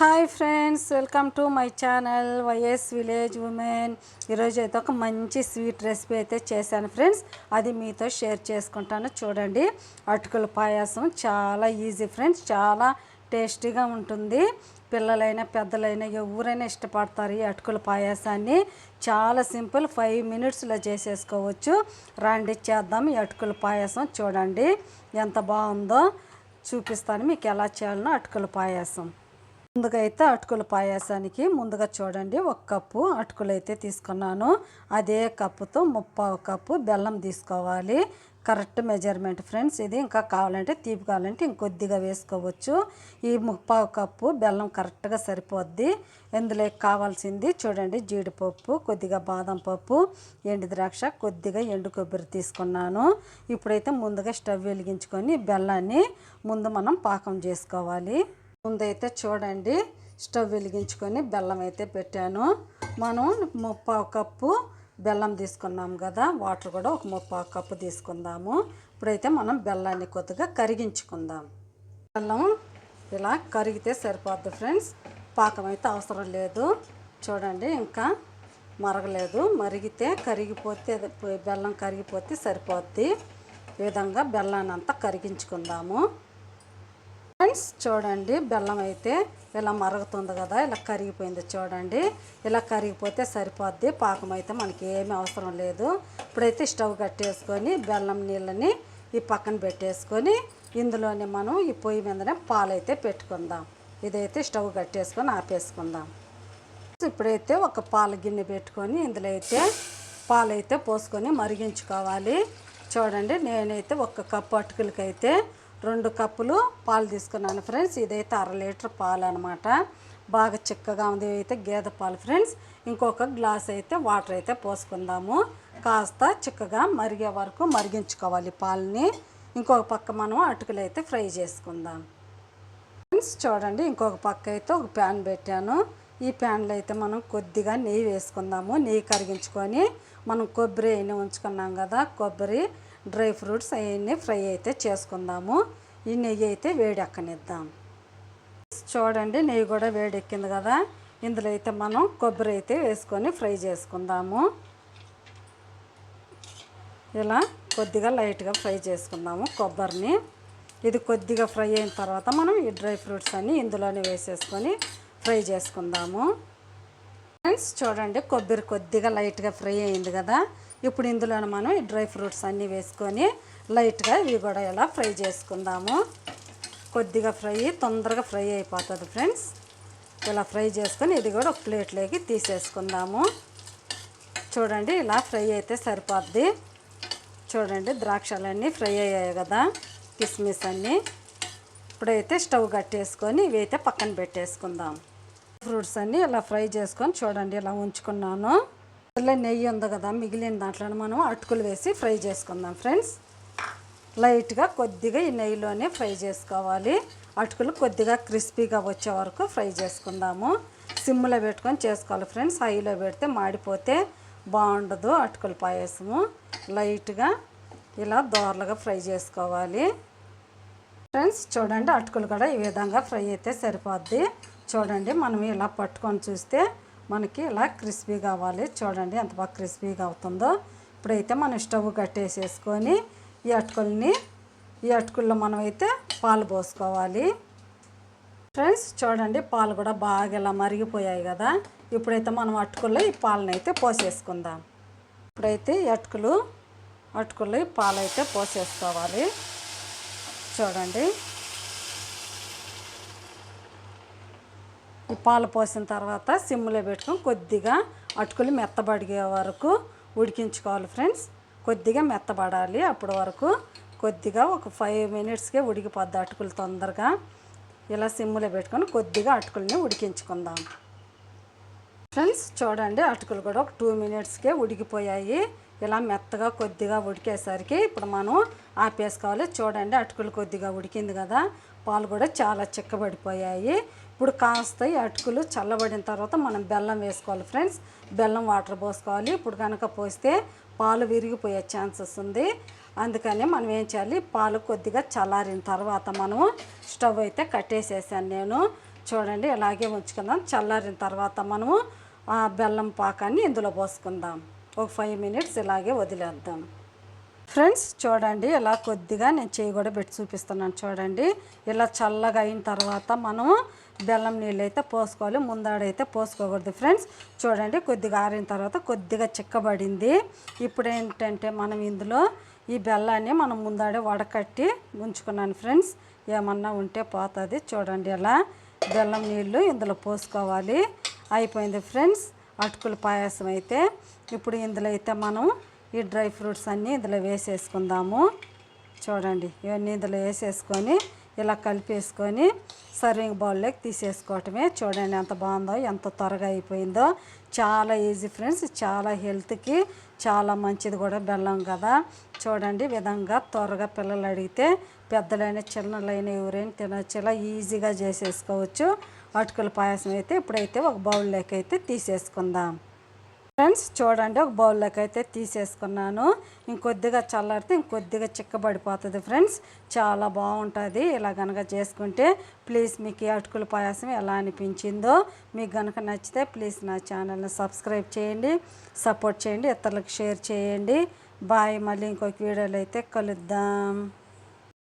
Hi friends welcome to my channel YS village women. ఈరోజు అయితే ఒక మంచి స్వీట్ రెసిపీ అయితే చేశాను ఫ్రెండ్స్. అది మీతో షేర్ చేసుకుంటాను. చూడండి అటుకుల పాయాసం చాలా ఈజీ ఫ్రెండ్స్ చాలా టేస్టీగా ఉంటుంది. పిల్లలైనా పెద్దలైనా ఎవరైనా ఇష్టపడతారు ఈ అటుకుల పాయాసాన్ని. చాలా సింపుల్ ఫైవ్ మినిట్స్లో చేసేసుకోవచ్చు. రండి చేద్దాం ఈ అటుకుల పాయాసం. చూడండి ఎంత బాగుందో. చూపిస్తాను మీకు ఎలా చేయాలనో అటుకుల పాయాసం. ముందుగా అయితే అటుకుల పాయాసానికి ముందుగా చూడండి ఒక కప్పు అటుకులు అయితే తీసుకున్నాను. అదే కప్పుతో ముప్పావు కప్పు బెల్లం తీసుకోవాలి. కరెక్ట్ మెజర్మెంట్ ఫ్రెండ్స్ ఇది ఇంకా కావాలంటే తీపి కావాలంటే ఇంకొద్దిగా వేసుకోవచ్చు. ఈ ముప్పావు కప్పు బెల్లం కరెక్ట్గా సరిపోద్ది. ఇందులో కావాల్సింది చూడండి జీడిపప్పు కొద్దిగా బాదం పప్పు ఎండు ద్రాక్ష కొద్దిగా ఎండు కొబ్బరి తీసుకున్నాను. ఇప్పుడైతే ముందుగా స్టవ్ వెలిగించుకొని బెల్లాన్ని ముందు మనం పాకం చేసుకోవాలి. ముందైతే చూడండి స్టవ్ వెలిగించుకొని బెల్లం అయితే పెట్టాను. మనం ముప్పావు కప్పు బెల్లం తీసుకున్నాం కదా వాటర్ కూడా ఒక ముప్పావు కప్పు తీసుకుందాము. ఇప్పుడైతే మనం బెల్లాన్ని కొద్దిగా కరిగించుకుందాం. బెల్లం ఇలా కరిగితే సరిపోద్ది ఫ్రెండ్స్. పాకం అయితే అవసరం లేదు. చూడండి ఇంకా మరగలేదు. మరిగితే కరిగిపోతే అది బెల్లం కరిగిపోతే సరిపోద్ది. ఈ విధంగా బెల్లాన్ని అంతా కరిగించుకుందాము. ఫ్రెండ్స్ చూడండి బెల్లం అయితే ఇలా మరుగుతుంది కదా ఇలా కరిగిపోయింది చూడండి. ఇలా కరిగిపోతే సరిపోద్ది పాకం అయితే మనకి ఏమీ అవసరం లేదు. ఇప్పుడైతే స్టవ్ కట్టేసుకొని బెల్లం నీళ్ళని ఈ పక్కన పెట్టేసుకొని ఇందులోనే మనం ఈ పొయ్యి మీదనే పాలైతే పెట్టుకుందాం. ఇదైతే స్టవ్ కట్టేసుకొని ఆపేసుకుందాం. ఇప్పుడైతే ఒక పాల గిన్నె పెట్టుకొని ఇందులో అయితే పాలైతే పోసుకొని మరిగించుకోవాలి. చూడండి నేనైతే ఒక కప్పు అటుకులకైతే రెండు కప్పులు పాలు తీసుకున్నాను ఫ్రెండ్స్. ఇదైతే అర లీటర్ పాలు అనమాట బాగా చిక్కగా ఉంది. అయితే గేదె పాలు ఫ్రెండ్స్. ఇంకొక గ్లాస్ అయితే వాటర్ అయితే పోసుకుందాము. కాస్త చిక్కగా మరిగే వరకు మరిగించుకోవాలి పాలని. ఇంకొక పక్క మనం అటుకులు అయితే ఫ్రై చేసుకుందాం. ఫ్రెండ్స్ చూడండి ఇంకొక పక్క అయితే ఒక ప్యాన్ పెట్టాను. ఈ ప్యాన్లో అయితే మనం కొద్దిగా నెయ్యి వేసుకుందాము. నెయ్యి కరిగించుకొని మనం కొబ్బరి అయినా ఉంచుకున్నాం కదా కొబ్బరి. డ్రై ఫ్రూట్స్ అవన్నీ ఫ్రై అయితే చేసుకుందాము. ఈ నెయ్యి అయితే వేడెక్కనిద్దాం చూడండి నెయ్యి కూడా వేడెక్కింది కదా. ఇందులో అయితే మనం కొబ్బరి అయితే వేసుకొని ఫ్రై చేసుకుందాము. ఇలా కొద్దిగా లైట్గా ఫ్రై చేసుకుందాము కొబ్బరిని. ఇది కొద్దిగా ఫ్రై అయిన తర్వాత మనం ఈ డ్రై ఫ్రూట్స్ అన్నీ ఇందులోనే వేసేసుకొని ఫ్రై చేసుకుందాము. ఫ్రెండ్స్ చూడండి కొబ్బరి కొద్దిగా లైట్గా ఫ్రై అయింది కదా. ఇప్పుడు ఇందులో మనం ఈ డ్రై ఫ్రూట్స్ అన్నీ వేసుకొని లైట్గా ఇవి కూడా ఇలా ఫ్రై చేసుకుందాము. కొద్దిగా ఫ్రై తొందరగా ఫ్రై అయిపోతుంది ఫ్రెండ్స్. ఇలా ఫ్రై చేసుకొని ఇది కూడా ఒక ప్లేట్లోకి తీసేసుకుందాము. చూడండి ఇలా ఫ్రై అయితే సరిపోద్ది. చూడండి ద్రాక్షలన్నీ ఫ్రై అయ్యాయి కదా కిస్మిస్ అన్నీ. ఇప్పుడైతే స్టవ్ కట్టేసుకొని ఇవి అయితే పక్కన పెట్టేసుకుందాం. ఫ్రూట్స్ అన్నీ ఇలా ఫ్రై చేసుకొని చూడండి ఇలా ఉంచుకున్నాను. ఇలా నెయ్యి ఉంది కదా మిగిలిన దాంట్లో మనం అటుకులు వేసి ఫ్రై చేసుకుందాం ఫ్రెండ్స్. లైట్గా కొద్దిగా ఈ నెయ్యిలోనే ఫ్రై చేసుకోవాలి. అటుకులు కొద్దిగా క్రిస్పీగా వచ్చే వరకు ఫ్రై చేసుకుందాము. సిమ్లో పెట్టుకొని చేసుకోవాలి ఫ్రెండ్స్. హైలో పెడితే మాడిపోతే బాగుండదు అటుకుల పాయసము. లైట్గా ఇలా దోరలుగా ఫ్రై చేసుకోవాలి. ఫ్రెండ్స్ చూడండి అటుకులు కూడా ఈ విధంగా ఫ్రై అయితే సరిపోద్ది. చూడండి మనం ఇలా పట్టుకొని చూస్తే మనకి ఇలా క్రిస్పీ కావాలి చూడండి ఎంత బాగా క్రిస్పీగా అవుతుందో. ఇప్పుడైతే మనం స్టవ్ కట్టేసేసుకొని ఈ అటుకుల్ని ఈ అటుకుల్లో మనం అయితే పాలు పోసుకోవాలి. ఫ్రెండ్స్ చూడండి పాలు కూడా బాగా ఇలా మరిగిపోయాయి కదా. ఇప్పుడైతే మనం అటుకుల్లో ఈ పాలను అయితే పోసేసుకుందాం. ఇప్పుడైతే ఈ అటుకులు అటుకుల్లో ఈ పాలు అయితే పోసేసుకోవాలి. చూడండి. పాలు పోసిన తర్వాత సిమ్లో పెట్టుకొని కొద్దిగా అటుకులు మెత్తబడిగే వరకు ఉడికించుకోవాలి ఫ్రెండ్స్. కొద్దిగా మెత్తబడాలి. అప్పటి వరకు కొద్దిగా ఒక ఫైవ్ మినిట్స్కే ఉడికిపోద్ది అటుకులు తొందరగా. ఇలా సిమ్లో పెట్టుకొని కొద్దిగా అటుకుల్ని ఉడికించుకుందాం. ఫ్రెండ్స్ చూడండి అటుకులు కూడా ఒక టూ మినిట్స్కే ఉడికిపోయాయి. ఇలా మెత్తగా కొద్దిగా ఉడికేసరికి ఇప్పుడు మనం ఆపేసుకోవాలి. చూడండి అటుకులు కొద్దిగా ఉడికింది కదా. పాలు కూడా చాలా చిక్కబడిపోయాయి. ఇప్పుడు కాస్త ఈ అటుకులు చల్లబడిన తర్వాత మనం బెల్లం వేసుకోవాలి ఫ్రెండ్స్. బెల్లం వాటర్ పోసుకోవాలి. ఇప్పుడు కనుక పోస్తే పాలు విరిగిపోయే ఛాన్సెస్ ఉంది. అందుకని మనం ఏం చేయాలి? పాలు కొద్దిగా చల్లారిన తర్వాత మనము స్టవ్ అయితే కట్టేసేసాను నేను. చూడండి ఇలాగే ఉంచుకుందాం. చల్లారిన తర్వాత మనము ఆ బెల్లం పాకాన్ని ఇందులో పోసుకుందాం. ఒక ఫైవ్ మినిట్స్ ఇలాగే వదిలేద్దాం. ఫ్రెండ్స్ చూడండి ఇలా కొద్దిగా నేను చేయి కూడా పెట్టి చూపిస్తున్నాను చూడండి. ఇలా చల్లగా అయిన తర్వాత మనము బెల్లం నీళ్ళు అయితే పోసుకోవాలి. ముందాడైతే పోసుకోకూడదు ఫ్రెండ్స్. చూడండి కొద్దిగా ఆరిన తర్వాత కొద్దిగా చిక్కబడింది. ఇప్పుడు ఏంటంటే మనం ఇందులో ఈ బెల్లాన్ని మనం ముందాడే వడకట్టి ఉంచుకున్నాను ఫ్రెండ్స్. ఏమన్నా ఉంటే పోతుంది. చూడండి ఇలా బెల్లం నీళ్ళు ఇందులో పోసుకోవాలి. అయిపోయింది ఫ్రెండ్స్. అటుకుల పాయసం అయితే. ఇప్పుడు ఇందులో అయితే మనం ఈ డ్రై ఫ్రూట్స్ అన్నీ ఇందులో వేసేసుకుందాము. చూడండి ఇవన్నీ ఇందులో వేసేసుకొని ఇలా కలిపేసుకొని సర్వింగ్ బౌల్లోకి తీసేసుకోవటమే. చూడండి ఎంత బాగుందో ఎంత త్వరగా అయిపోయిందో. చాలా ఈజీ ఫ్రెండ్స్ చాలా హెల్త్కి చాలా మంచిది కూడా బెల్లం కదా. చూడండి విధంగా త్వరగా పిల్లలు అడిగితే పెద్దలైన చిన్నలైన ఎవరైనా తినచ్చు ఇలా ఈజీగా చేసేసుకోవచ్చు. అటుకుల పాయసం అయితే ఇప్పుడైతే ఒక బౌల్లోకి అయితే తీసేసుకుందాం. ఫ్రెండ్స్ చూడండి ఒక బౌల్లోకి అయితే తీసేసుకున్నాను ఇంకొద్దిగా చల్లారితే ఇంకొద్దిగా చిక్కబడిపోతుంది ఫ్రెండ్స్. చాలా బాగుంటుంది ఇలా కనుక చేసుకుంటే. ప్లీజ్ మీకు ఈ అటుకుల పాయసం ఎలా అనిపించిందో మీకు కనుక నచ్చితే ప్లీజ్ నా ఛానల్ని సబ్స్క్రైబ్ చేయండి సపోర్ట్ చేయండి ఇతరులకు షేర్ చేయండి. బాయ్ మళ్ళీ ఇంకొక వీడియోలో అయితే కలుద్దాం.